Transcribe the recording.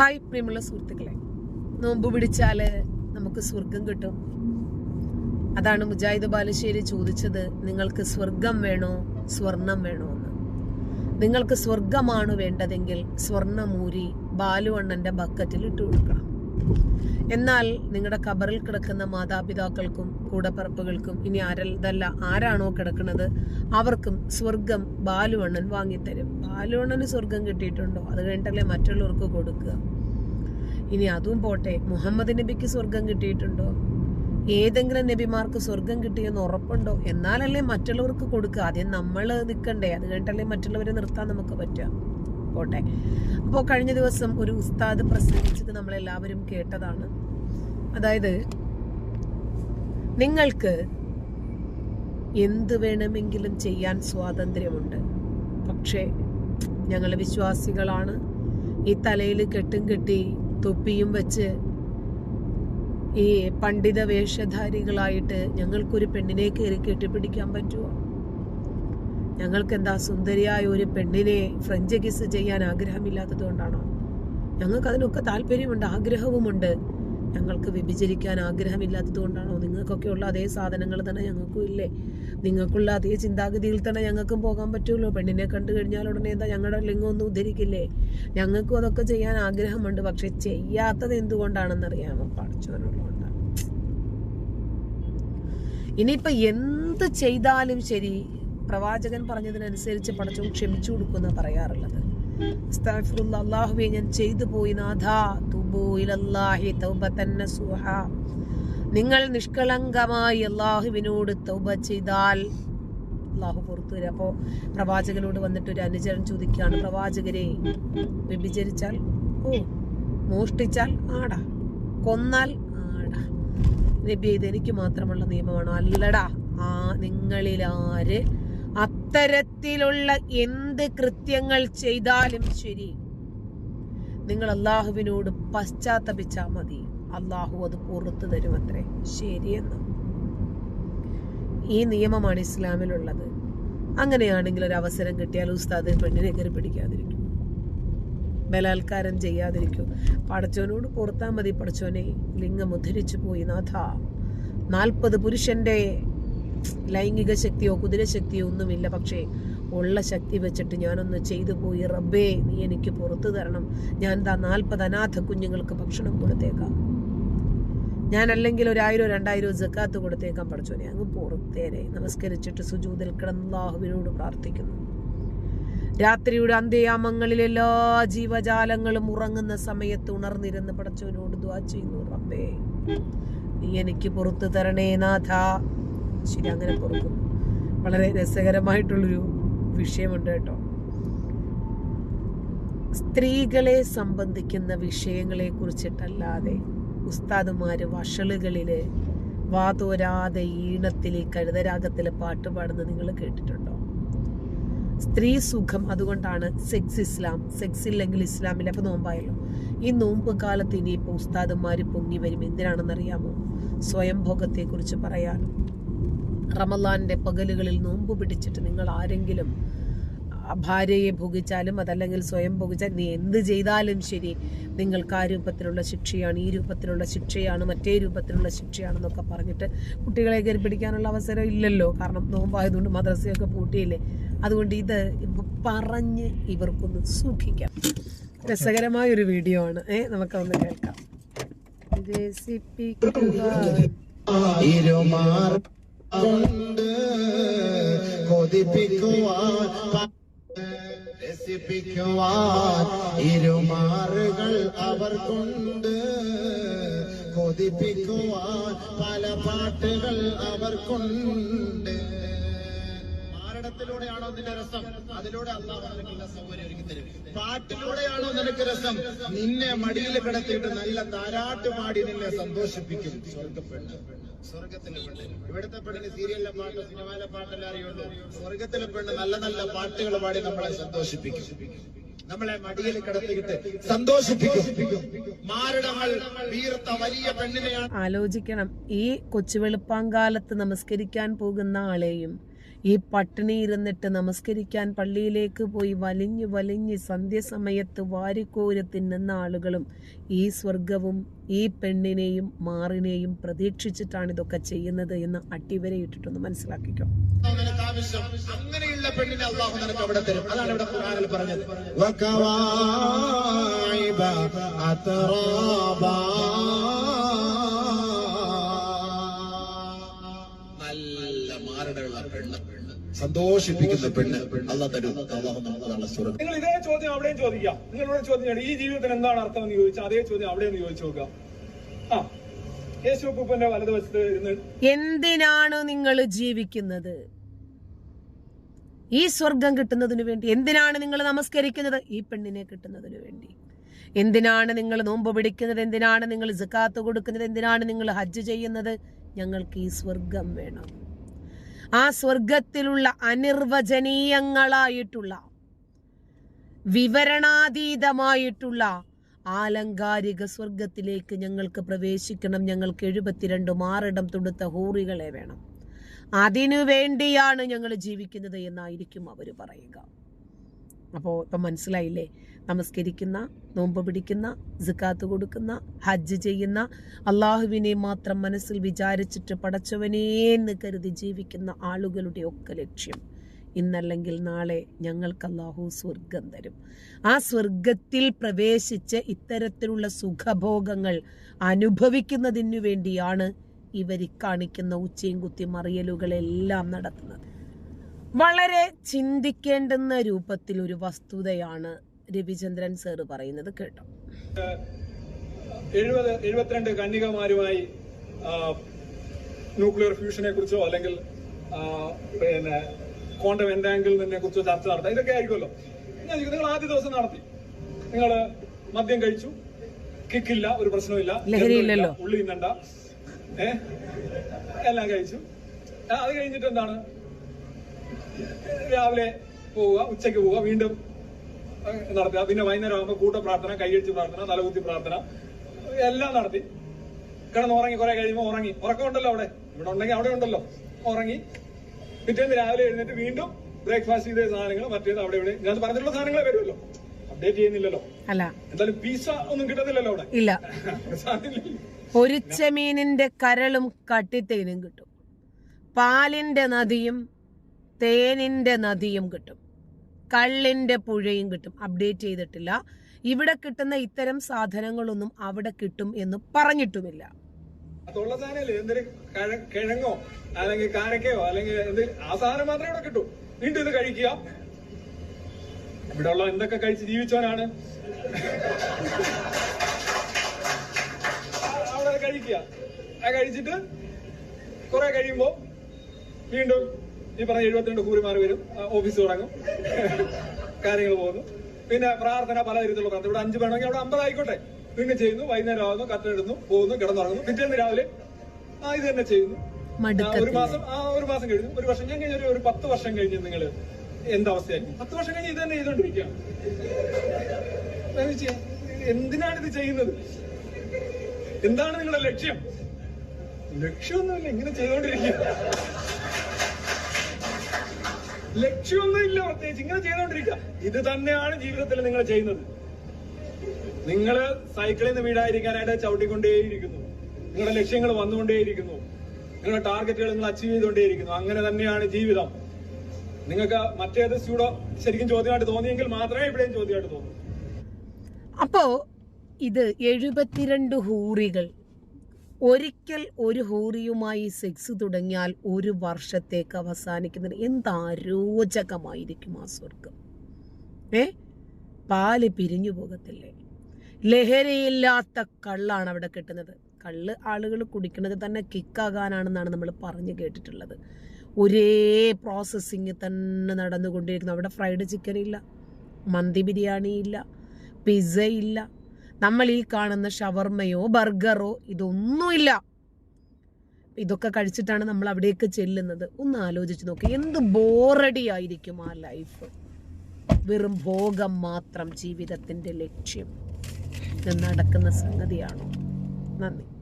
Hi പ്രിയമുള്ള സുഹൃത്തുക്കളെ. നോമ്പ് പിടിച്ചാൽ നമുക്ക് സ്വർഗം കിട്ടും. അതാണ് മുജാഹിദ് ബാലുശ്ശേരി ചോദിച്ചത് നിങ്ങൾക്ക് സ്വർഗം വേണോ സ്വർണം വേണോ എന്ന്. നിങ്ങൾക്ക് സ്വർഗമാണ് വേണ്ടതെങ്കിൽ സ്വർണമൂരി ബാലുവണ്ണന്റെ ബക്കറ്റിൽ ഇട്ട് കൊടുക്കണം. എന്നാൽ നിങ്ങളുടെ കബറിൽ കിടക്കുന്ന മാതാപിതാക്കൾക്കും കൂടപ്പറപ്പുകൾക്കും ഇനി ആരല്ല ആരാണോ കിടക്കുന്നത് അവർക്കും സ്വർഗം ബാലുവണ്ണൻ വാങ്ങിത്തരും. ബാലുവണ്ണന് സ്വർഗം കിട്ടിയിട്ടുണ്ടോ? അത് കഴിഞ്ഞിട്ടല്ലേ മറ്റുള്ളവർക്ക് കൊടുക്കുക. ഇനി അതും പോട്ടെ മുഹമ്മദ് നബിക്ക് സ്വർഗം കിട്ടിയിട്ടുണ്ടോ? ഏതെങ്കിലും നബിമാർക്ക് സ്വർഗം കിട്ടിയെന്ന് ഉറപ്പുണ്ടോ? എന്നാലല്ലേ മറ്റുള്ളവർക്ക് കൊടുക്കുക. ആദ്യം നമ്മൾ നിൽക്കണ്ടേ അത് കഴിഞ്ഞിട്ടല്ലേ മറ്റുള്ളവരെ നിർത്താൻ നമുക്ക് പറ്റുക. പോട്ടെ അപ്പോൾ കഴിഞ്ഞ ദിവസം ഒരു ഉസ്താദ് പ്രസംഗിച്ചത് നമ്മളെല്ലാവരും കേട്ടതാണ്. അതായത് നിങ്ങൾക്ക് എന്ത് വേണമെങ്കിലും ചെയ്യാൻ സ്വാതന്ത്ര്യമുണ്ട്. പക്ഷേ ഞങ്ങൾ വിശ്വാസികളാണ്. ഈ തലയിൽ കെട്ടും കെട്ടി തൊപ്പിയും വെച്ച് ഈ പണ്ഡിത വേഷധാരികളായിട്ട് ഞങ്ങൾക്കൊരു പെണ്ണിനെ കയറി കെട്ടിപ്പിടിക്കാൻ പറ്റുമോ ഞങ്ങൾക്ക് എന്താ സുന്ദരിയായ ഒരു പെണ്ണിനെ ഫ്രഞ്ച് കിസ് ചെയ്യാൻ ആഗ്രഹമില്ലാത്തത് കൊണ്ടാണോ ഞങ്ങൾക്ക് അതിനൊക്കെ താല്പര്യമുണ്ട് ആഗ്രഹവുമുണ്ട്. ഞങ്ങൾക്ക് വിഭജിക്കാൻ ആഗ്രഹമില്ലാത്തത് കൊണ്ടാണോ നിങ്ങൾക്കൊക്കെ ഉള്ള അതേ സാധനങ്ങൾ തന്നെ ഞങ്ങൾക്കും ഇല്ലേ? നിങ്ങൾക്കുള്ള അതേ ചിന്താഗതിയിൽ തന്നെ ഞങ്ങൾക്കും പോകാൻ പറ്റുമല്ലോ പെണ്ണിനെ കണ്ടു കഴിഞ്ഞാൽ ഉടനെ എന്താ ഞങ്ങളുടെ ലിംഗം ഒന്നും ഉദ്ധരിക്കില്ലേ? ഞങ്ങൾക്കും അതൊക്കെ ചെയ്യാൻ ആഗ്രഹമുണ്ട്. പക്ഷെ ചെയ്യാത്തത് എന്തുകൊണ്ടാണെന്നറിയാമോ? പഠിച്ചവനുള്ളതുകൊണ്ടാണ്. ഇനിയിപ്പൊ എന്ത് ചെയ്താലും ശരി പ്രവാചകൻ പറഞ്ഞതിനനുസരിച്ച് പടച്ചവും ക്ഷമിച്ചു കൊടുക്കുമെന്ന് പറയാറുള്ളത്. അള്ളാഹുവെ ഞാൻ ചെയ്തു പോയി നാഥാ നിങ്ങൾ നിഷ്കളങ്കമായി അള്ളാഹുവിനോട് തൗബ ചെയ്താൽ അള്ളാഹു പുറത്തു വരും. അപ്പോൾ പ്രവാചകനോട് വന്നിട്ട് ഒരു അനുചരൻ ചോദിക്കുകയാണ് പ്രവാചകരെ വ്യഭിചരിച്ചാൽ? ഓ മോഷ്ടിച്ചാൽ ആടാ കൊന്നാൽ ആടാ. നബി ഇത് എനിക്ക് മാത്രമുള്ള നിയമമാണ്. അല്ലടാ ആ നിങ്ങളിൽ ആര് അത്തരത്തിലുള്ള എന്ത് കൃത്യങ്ങൾ ചെയ്താലും ശരി. നിങ്ങൾ അള്ളാഹുവിനോട് പശ്ചാത്തപിച്ചാൽ മതി. അള്ളാഹു അത് പുറത്തു തരും അത്രേ ശരിയെന്ന്. ഈ നിയമമാണ് ഇസ്ലാമിലുള്ളത്. അങ്ങനെയാണെങ്കിൽ ഒരു അവസരം കിട്ടിയാൽ ഉസ്താദ് പെണ്ണിനെ കയറി പിടിക്കാതിരിക്കും. ബലാത്കാരം ചെയ്യാതിരിക്കും. പടച്ചോനോട് പുറത്താൽ മതി പടച്ചോനെ ലിംഗം ഉദ്ധരിച്ചു പോയി നാഥ. നാൽപ്പത് പുരുഷന്റെ ലൈംഗിക ശക്തിയോ കുതിരശക്തിയോ ഒന്നുമില്ല. പക്ഷേ ഉള്ള ശക്തി വെച്ചിട്ട് ഞാനൊന്ന് ചെയ്തു പോയി. റബ്ബേ നീ എനിക്ക് പുറത്തു തരണം. ഞാൻ ദാ നാൽപ്പത് അനാഥ കുഞ്ഞുങ്ങൾക്ക് ഭക്ഷണം കൊടുത്തേക്കാം. ഞാൻ അല്ലെങ്കിൽ ഒരായിരം രണ്ടായിരം ജക്കാത്ത് കൊടുത്തേക്കാൻ പഠിച്ചോനെ അങ്ങ് പുറത്തേനെ നമസ്കരിച്ചിട്ട് സുജൂതിൽ കിടന്നാഹുവിനോട് പ്രാർത്ഥിക്കുന്നു. രാത്രിയുടെ അന്ത്യയാമങ്ങളിൽ എല്ലാ ജീവജാലങ്ങളും ഉറങ്ങുന്ന സമയത്ത് ഉണർന്നിരുന്ന് പടച്ചവനോട് ദ്വാ ചെയ്യുന്നു. റബ്ബേ നീ എനിക്ക് പുറത്തു തരണേ നാഥ. ശരി അങ്ങനെ പുറക്കുന്നു വളരെ രസകരമായിട്ടുള്ളൊരു വിഷയമുണ്ട് കേട്ടോ. സ്ത്രീകളെ സംബന്ധിക്കുന്ന വിഷയങ്ങളെ കുറിച്ചിട്ടല്ലാതെ ഉസ്താദുമാർ വഷളുകളിൽ വാതോരാതെ ഈണത്തിൽ കഴുതരാഗത്തിൽ പാട്ട് പാടുന്നത് നിങ്ങൾ കേട്ടിട്ടുണ്ടോ? സ്ത്രീ സുഖം അതുകൊണ്ടാണ് സെക്സ് ഇസ്ലാം സെക്സ് ഇല്ലെങ്കിൽ ഇസ്ലാമിൽ അപ്പം നോമ്പായല്ലോ. ഈ നോമ്പ് കാലത്ത് ഇനിയിപ്പോൾ ഉസ്താദന്മാർ പൊങ്ങി വരും എന്തിനാണെന്നറിയാമോ? സ്വയംഭോഗത്തെക്കുറിച്ച് പറയാൻ. റമലാന്റെ പകലുകളിൽ നോമ്പ് പിടിച്ചിട്ട് നിങ്ങൾ ആരെങ്കിലും ഭാര്യയെ ഭോഗിച്ചാലും അതല്ലെങ്കിൽ സ്വയം ഭുഗിച്ചാൽ നീ എന്ത് ചെയ്താലും ശരി. നിങ്ങൾക്ക് ആ രൂപത്തിലുള്ള ശിക്ഷയാണ് ഈ രൂപത്തിലുള്ള ശിക്ഷയാണ് മറ്റേ രൂപത്തിലുള്ള ശിക്ഷയാണെന്നൊക്കെ പറഞ്ഞിട്ട് കുട്ടികളെ കയറി പിടിക്കാനുള്ള അവസരം ഇല്ലല്ലോ. കാരണം നോമ്പായതുകൊണ്ട് മദ്രസയൊക്കെ പൂട്ടിയില്ലേ. അതുകൊണ്ട് ഇത് പറഞ്ഞ് ഇവർക്കൊന്ന് സൂക്ഷിക്കാം. രസകരമായ ഒരു വീഡിയോ ആണ്. ഏ നമുക്കൊന്ന് കേൾക്കാം. രസിപ്പിക്കുക കൊണ്ട് കൊതിപ്പിക്കുവാൻ രസിപ്പിക്കുവാൻ ഇരുമാറുകൾ അവർ കൊണ്ട് കൊതിപ്പിക്കുവാൻ പല പാട്ടുകൾ അവർ കൊണ്ട്. നിന്റെ രസം? അതിലൂടെ അള്ളാഹു നിനക്കുള്ള സൗകര്യം ഒരുക്കി തരും. പാട്ടിലൂടെയാണോ നിനക്ക് രസം? നിന്നെ മടിയിൽ കിടത്തിയിട്ട് നല്ല താരാട്ട് പാടി നിന്നെ സന്തോഷിപ്പിക്കും. സ്വർഗപ്പെണ്ണ് സ്വർഗത്തിലെ പെണ്ണ്. ഇവിടുത്തെ പെണ്ണിന് സീരിയലിലെ പാട്ട് സിനിമയിലെ പാട്ടെല്ലാം അറിയുള്ളൂ. സ്വർഗത്തിലെ പെണ്ണ് നല്ല നല്ല പാട്ടുകൾ പാടി നമ്മളെ സന്തോഷിപ്പിക്കും. നമ്മളെ മടിയിൽ കിടത്തിയിട്ട് സന്തോഷിപ്പിക്കും. മാരടങ്ങൾ വീർത്ത വലിയ പെണ്ണിനെയാണ് ആലോചിക്കണം. ഈ കൊച്ചുവെളുപ്പാങ്കാലത്ത് നമസ്കരിക്കാൻ പോകുന്ന ആളെയും ഈ പട്ടിണി ഇരുന്നിട്ട് നമസ്കരിക്കാൻ പള്ളിയിലേക്ക് പോയി വലിഞ്ഞു വലിഞ്ഞ് സന്ധ്യസമയത്ത് വാരിക്കോരി തിന്നുന്ന ആളുകളും ഈ സ്വർഗവും ഈ പെണ്ണിനെയും മാറിനെയും പ്രതീക്ഷിച്ചിട്ടാണ് ഇതൊക്കെ ചെയ്യുന്നത് എന്ന് അട്ടിവരയിട്ടിട്ടൊന്ന് മനസ്സിലാക്കിക്കോ അങ്ങനെയുള്ള പെണ്ണിനെ അള്ളാഹു നിനക്ക് അവിടെ തരും അതാണ് ഇവിടെ ഖുർആനിൽ പറഞ്ഞത് അത്റാബാ. സന്തോഷിപ്പിക്കുന്ന പെണ്ണ് അല്ല തരും. നിങ്ങൾ ഇതേ ചോദ്യം അവിടെയും ചോദിക്കാം. നിങ്ങളോട് ചോദ്യം. ഈ ജീവിതത്തിന് എന്താണ് അർത്ഥം എന്ന് ചോദിച്ചാൽ അതേ ചോദ്യം അവിടെയും ചോദിച്ചു നോക്കുക ആ. യേശു അപ്പൂപ്പന്റെ വലതുവശത്ത് ഇരുന്ന് എന്തിനാണ് നിങ്ങൾ ജീവിക്കുന്നത്? ഈ സ്വർഗം കിട്ടുന്നതിനു വേണ്ടി എന്തിനാണ് നിങ്ങൾ നമസ്കരിക്കുന്നത്? ഈ പെണ്ണിനെ കിട്ടുന്നതിനു വേണ്ടി. എന്തിനാണ് നിങ്ങൾ നോമ്പ് പിടിക്കുന്നത്? എന്തിനാണ് നിങ്ങൾ ജക്കാത്ത് കൊടുക്കുന്നത്? എന്തിനാണ് നിങ്ങൾ ഹജ്ജ് ചെയ്യുന്നത്? ഞങ്ങൾക്ക് ഈ സ്വർഗം വേണം. ആ സ്വർഗത്തിലുള്ള അനിർവചനീയങ്ങളായിട്ടുള്ള വിവരണാതീതമായിട്ടുള്ള ആലങ്കാരിക സ്വർഗത്തിലേക്ക് ഞങ്ങൾക്ക് പ്രവേശിക്കണം. ഞങ്ങൾക്ക് എഴുപത്തിരണ്ട് മാറിടം തൊടുത്ത ഹൂറികളെ വേണം. അതിനു വേണ്ടിയാണ് ഞങ്ങൾ ജീവിക്കുന്നത് എന്നായിരിക്കും അവർ പറയുക. അപ്പോൾ ഇപ്പം മനസ്സിലായില്ലേ? നമസ്കരിക്കുന്ന നോമ്പ് പിടിക്കുന്ന സിക്കാത്ത് കൊടുക്കുന്ന ഹജ്ജ് ചെയ്യുന്ന അള്ളാഹുവിനെ മാത്രം മനസ്സിൽ വിചാരിച്ചിട്ട് പടച്ചവനേ എന്ന് കരുതി ജീവിക്കുന്ന ആളുകളുടെ ഒക്കെ ലക്ഷ്യം. ഇന്നല്ലെങ്കിൽ നാളെ ഞങ്ങൾക്ക് അള്ളാഹു സ്വർഗം തരും. ആ സ്വർഗത്തിൽ പ്രവേശിച്ച് ഇത്തരത്തിലുള്ള സുഖഭോഗങ്ങൾ അനുഭവിക്കുന്നതിനു വേണ്ടിയാണ് ഇവർ കാണിക്കുന്ന ഉച്ചയും കുത്തി മറിയലുകളെല്ലാം നടത്തുന്നത്. വളരെ ചിന്തിക്കേണ്ടുന്ന രൂപത്തിൽ ഒരു വസ്തുതയാണ് രവിചന്ദ്രൻ സാറ് പറയുന്നത് കേട്ടോ. എഴുപത് എഴുപത്തിരണ്ട് കന്യകമാരുമായി ന്യൂക്ലിയർ ഫ്യൂഷനെ കുറിച്ചോ അല്ലെങ്കിൽ പിന്നെ ക്വാണ്ടം എൻഡാങ്കിളിനെ കുറിച്ചോ ചർച്ച നടത്താം. ഇതൊക്കെ ആയിരിക്കുമല്ലോ. ഞാൻ നിങ്ങൾ ആദ്യ ദിവസം നടത്തി? നിങ്ങൾ മദ്യം കഴിച്ചു? കിക്കില്ല ഒരു പ്രശ്നമില്ല. ഉള്ളി ഇന്നണ്ട ഏ? എല്ലാം കഴിച്ചു. അത് കഴിഞ്ഞിട്ട് എന്താണ്? രാവിലെ പോവുക ഉച്ചയ്ക്ക് പോവുക വീണ്ടും നടത്തുക. പിന്നെ വൈകുന്നേരം ആകുമ്പോൾ കൂട്ട പ്രാർത്ഥന കൈയടിച്ച് പ്രാർത്ഥന തലകുത്തി പ്രാർത്ഥന എല്ലാം നടത്തി. കിടന്ന് ഉറങ്ങി കുറെ കഴിയുമ്പോൾ ഉറങ്ങി. ഉറക്കമുണ്ടല്ലോ അവിടെ. ഇവിടെ ഉണ്ടെങ്കിൽ അവിടെ ഉണ്ടല്ലോ. ഉറങ്ങി. പിറ്റേന്ന് രാവിലെ എഴുന്നേറ്റ് വീണ്ടും ബ്രേക്ക്ഫാസ്റ്റ് ചെയ്ത സാധനങ്ങൾ മറ്റേത് അവിടെ ഇവിടെ. ഞാൻ പറഞ്ഞിട്ടുള്ള സാധനങ്ങളെ വരുമല്ലോ. അപ്ഡേറ്റ് ചെയ്യുന്നില്ലല്ലോ. അല്ല. എന്തായാലും പീസ ഒന്നും കിട്ടത്തില്ലല്ലോ അവിടെ. ഇല്ല. ഒരു പൊരിച്ച മീനിന്റെ കരളും കട്ടിത്തേനും കിട്ടും. പാലിന്റെ നദിയും തേനിന്റെ നദിയും കിട്ടും. കള്ളിന്റെ പുഴയും കിട്ടും. അപ്ഡേറ്റ് ചെയ്തിട്ടില്ല. ഇവിടെ കിട്ടുന്ന ഇത്തരം സാധനങ്ങളൊന്നും അവിടെ കിട്ടും എന്ന് പറഞ്ഞിട്ടുമില്ല. അതുള്ള സാധനമല്ലേ? എന്തൊരു കഴ- കിഴങ്ങോ അല്ലെങ്കിൽ കാരക്കയോ അല്ലെങ്കിൽ ആ സാധനം മാത്രമേ ഇവിടെ കിട്ടൂ. വീണ്ടും ഇത് കഴിക്കുക. ഇവിടെ ഉള്ള എന്തൊക്കെ കഴിച്ച് ജീവിച്ചവനാണ്? അവിടെ കഴിക്കുക. ആ കഴിച്ചിട്ട് കുറെ കഴിയുമ്പോ വീണ്ടും ഈ പറഞ്ഞ എഴുപത്തിരണ്ട് കൂറിമാർ വരും ഓഫീസ് തുടങ്ങും. കാര്യങ്ങൾ പോകുന്നു. പിന്നെ പ്രാർത്ഥന പല തരത്തിലുള്ള പ്രാർത്ഥന. ഇവിടെ അഞ്ച് വേണമെങ്കിൽ അവിടെ അമ്പത് ആയിക്കോട്ടെ. പിന്നെ ചെയ്യുന്നു വൈകുന്നേരം ആവുന്നു കത്തിടുന്നു പോകുന്നു കിടന്നുറങ്ങുന്നു. പിറ്റേന്ന് രാവിലെ ആ ഇത് തന്നെ ചെയ്യുന്നു. ഒരു മാസം ആ ഒരു മാസം കഴിഞ്ഞു. ഒരു വർഷം ഞാൻ കഴിഞ്ഞ ഒരു- പത്ത് വർഷം കഴിഞ്ഞ് നിങ്ങൾ എന്തവസ്ഥയായിരിക്കും പത്ത് വർഷം കഴിഞ്ഞ് ഇത് തന്നെ എന്തിനാണ് ഇത് ചെയ്യുന്നത്? എന്താണ് നിങ്ങളുടെ ലക്ഷ്യം? ലക്ഷ്യമൊന്നുമില്ല ഇങ്ങനെ ചെയ്തോണ്ടിരിക്കുക ലക്ഷ്യമൊന്നുമില്ല പ്രത്യേകിച്ച് ഇങ്ങനെ ചെയ്തോണ്ടിരിക്കുക ഇത് തന്നെയാണ് ജീവിതത്തിൽ നിങ്ങൾ ചെയ്യുന്നത്. നിങ്ങൾ സൈക്കിളിൽ നിന്ന് വീടായിരിക്കാനായിട്ട് ചവിട്ടിക്കൊണ്ടേയിരിക്കുന്നു. നിങ്ങളുടെ ലക്ഷ്യങ്ങൾ വന്നുകൊണ്ടേയിരിക്കുന്നു. നിങ്ങളുടെ ടാർഗറ്റുകൾ നിങ്ങൾ അച്ചീവ് ചെയ്തുകൊണ്ടേയിരിക്കുന്നു. അങ്ങനെ തന്നെയാണ് ജീവിതം. നിങ്ങൾക്ക് മറ്റേത് സ്യൂഡോ ശരിക്കും ചോദ്യമായിട്ട് തോന്നിയെങ്കിൽ മാത്രമേ ഇവിടെയും ചോദ്യമായിട്ട് തോന്നൂ. അപ്പോ ഇത് എഴുപത്തിരണ്ട് ഹൂറികൾ. ഒരിക്കൽ ഒരു ഹൂറിയുമായി സെക്സ് തുടങ്ങിയാൽ ഒരു വർഷത്തേക്ക് അവസാനിക്കുന്നത് എന്താ രോചകമായിരിക്കും ആ സ്വർഗം ഏ? പാൽ പിരിഞ്ഞു പോകത്തില്ലേ? ലഹരിയില്ലാത്ത കള്ളാണ് അവിടെ കിട്ടുന്നത്. കള്ള് ആളുകൾ കുടിക്കുന്നത് തന്നെ കിക്കാകാനാണെന്നാണ് നമ്മൾ പറഞ്ഞു കേട്ടിട്ടുള്ളത്. ഒരേ പ്രോസസ്സിങ് തന്നെ നടന്നുകൊണ്ടിരിക്കുന്നു. അവിടെ ഫ്രൈഡ് ചിക്കൻ ഇല്ല മന്തി ബിരിയാണി ഇല്ല പിസ്സ ഇല്ല നമ്മൾ ഈ കാണുന്ന ഷവർമ്മയോ ബർഗറോ ഇതൊന്നുമില്ല. ഇതൊക്കെ കഴിച്ചിട്ടാണ് നമ്മൾ അവിടേക്ക് ചെല്ലുന്നത്. ഒന്ന് ആലോചിച്ച് നോക്കി എന്ത് ബോറടി ആയിരിക്കും ആ ലൈഫ്. വെറും ഭോഗം മാത്രം ജീവിതത്തിന്റെ ലക്ഷ്യം. നടക്കുന്ന സംഗതിയാണോ? നന്ദി.